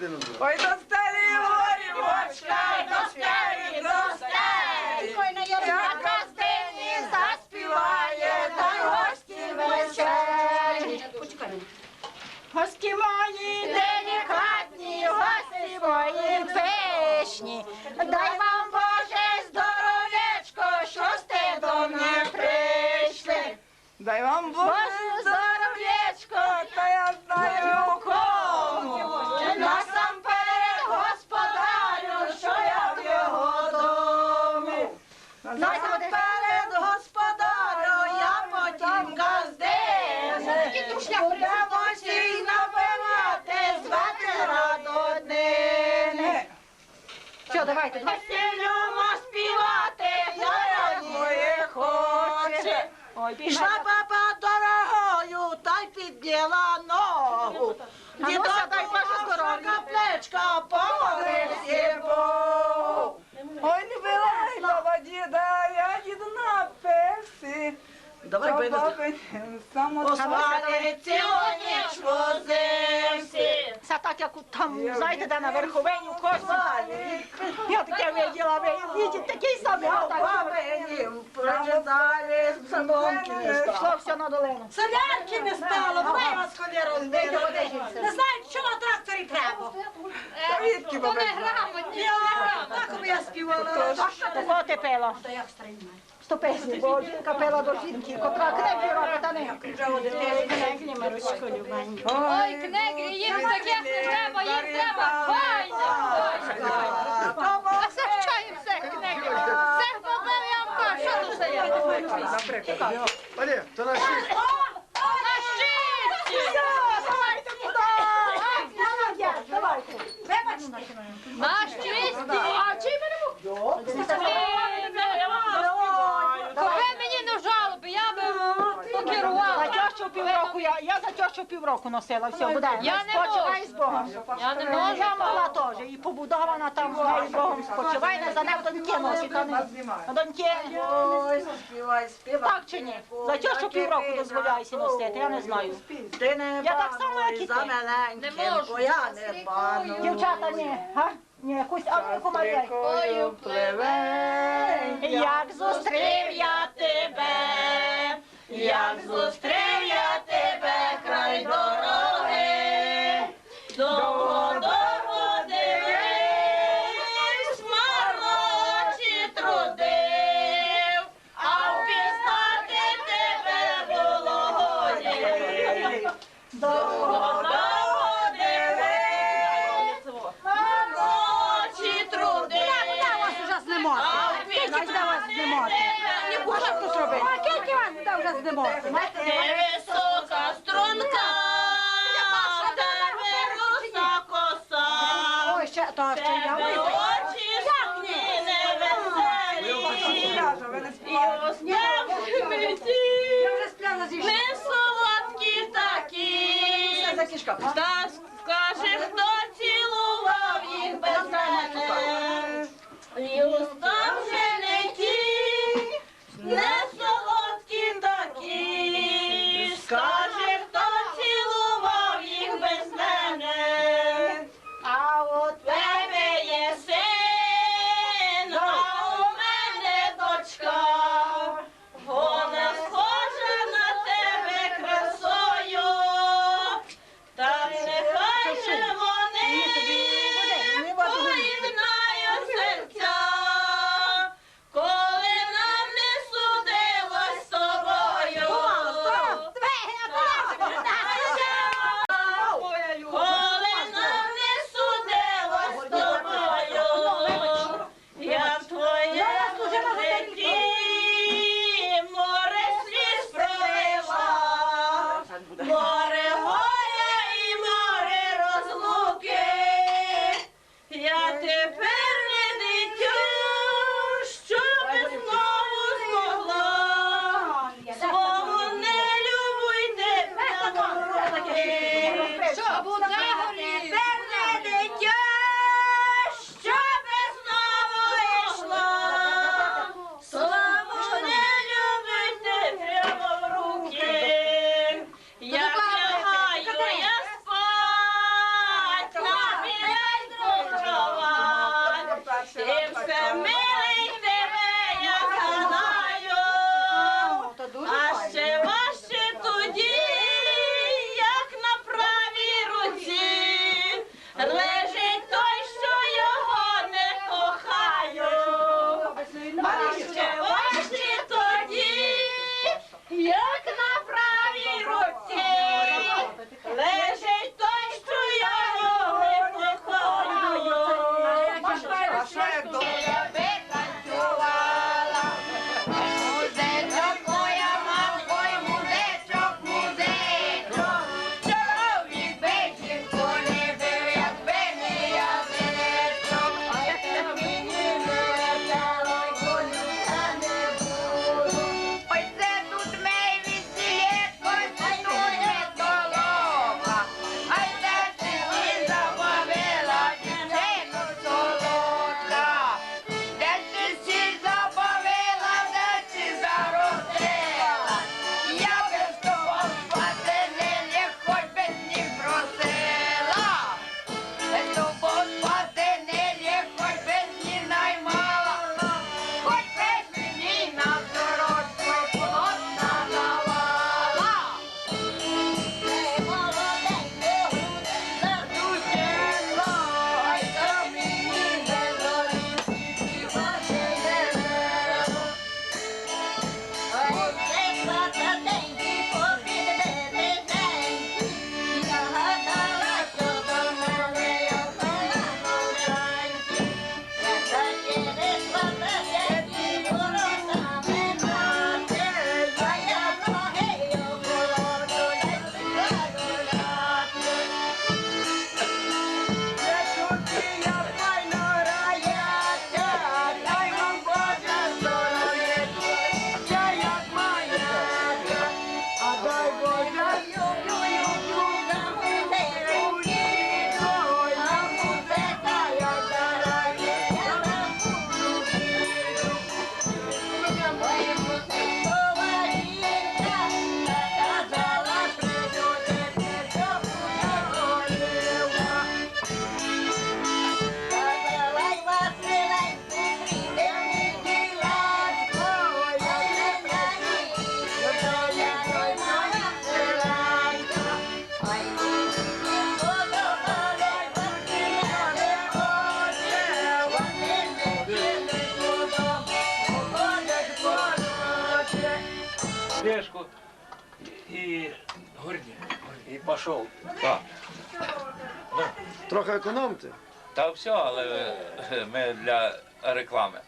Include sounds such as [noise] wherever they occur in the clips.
Ой, достали горівочка, достали, достали. Я гостині заспіває, та гості вечері. Гості мої делікатні, гості мої пишні. Дай вам Боже здоров'ячко, що сте до мене прийшли. Дай вам Боже Все, давайте, давайте. Співати, я хоче. Ой, Пішла баба дорогою, та й підняла ногу. А ну, сядай, Паша, здоров'я. каплечка, помолився Богу. Ой, не вилай, баба діда, я їду на песі. Давай, баби, само Господи, цілу ніч возився це так, як там, знаєте, де на верховині в кожному. Я таке виділа, ви бачите, такий самий, а так. Прочитали з Пішло все на долину. Солярки не стало, ми вас холєру збили. Не знаю, чого тракторі треба. Рідки бабе. Так, я співала. Що ти пила? Та я встріймаю. 150 Божі, капела до жінки, котра кнеги робить, та не кнеги, Ой, кнеги, їм таких не треба, їм треба файне. А все в чаї все кнеги. Все побив, я вам що тут стає. Наприклад. Олі, то на шість. На шість! Давайте туди! Давайте. Вибачте. На шість! А чи мене? За тещу півроку носила, все, буде. Я не Спочивай можу. з Богом. Я не Ну, можу. я могла теж, і побудована там з нею Богом спочивай, не за нею доньки носить, доньки. Ой, співай, співай. Так чи ні? За тещу півроку дозволяється носити, я не знаю. Ти не Я так само, як і за ти. Не можу. бо я не бану. Дівчата, ні, га? Ні, якусь, а яку Марія? Пливе, Як зустрів я тебе, як зустрів я тебе край дороги, довго довго дивись, марочі трудив, а впізнати тебе було годі. Довго довго дивись, марочі трудив. А скільки вас де вже знімати? Ой, ще та ще я Не солодкі такі. Та скажи, хто тележку і горді. І пішов. Трохи економте. Та все, але е, ми для реклами.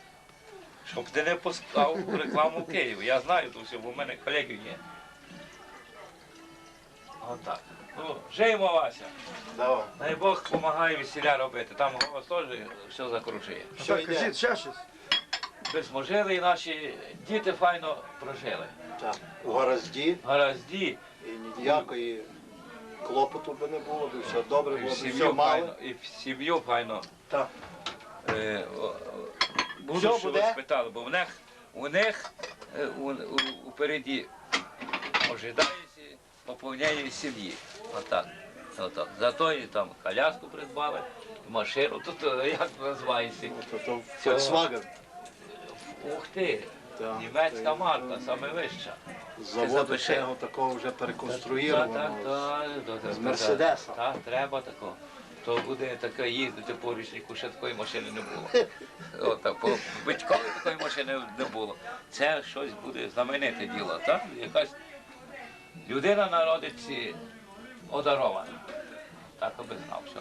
Щоб ти не пускав рекламу в Києві. Я знаю то все, бо в мене колеги є. Отак. Ну, Жиємо Вася. Давай. Дай Бог допомагає весіля робити. Там голос теж все закручує. Що, кажіть, ще щось? Без можили і наші діти файно прожили. Так. У горозді. Горозді. і ніякої клопоту би не було, би все добре, І було в все сім'ю мали. файно, і в сім'ю файно. Так. Е, буду, Що що буде? бо в них, у них е, у, у, упереді ожидається поповнення сім'ї. Отак. Отак. Зато і там коляску придбали, машину, тут як називається. Ну, то, Volkswagen. Ух ти, так. Німецька марка, саме вища. З заводу запиши. цього такого вже Так, так, так, так, З Мерседеса. Так, треба такого. То буде таке їздити по річнику, ще такої машини не було. [laughs] От, так, по батькові такої машини не було. Це щось буде знамените діло, так? Якась людина народиться одарована. Так аби знав все.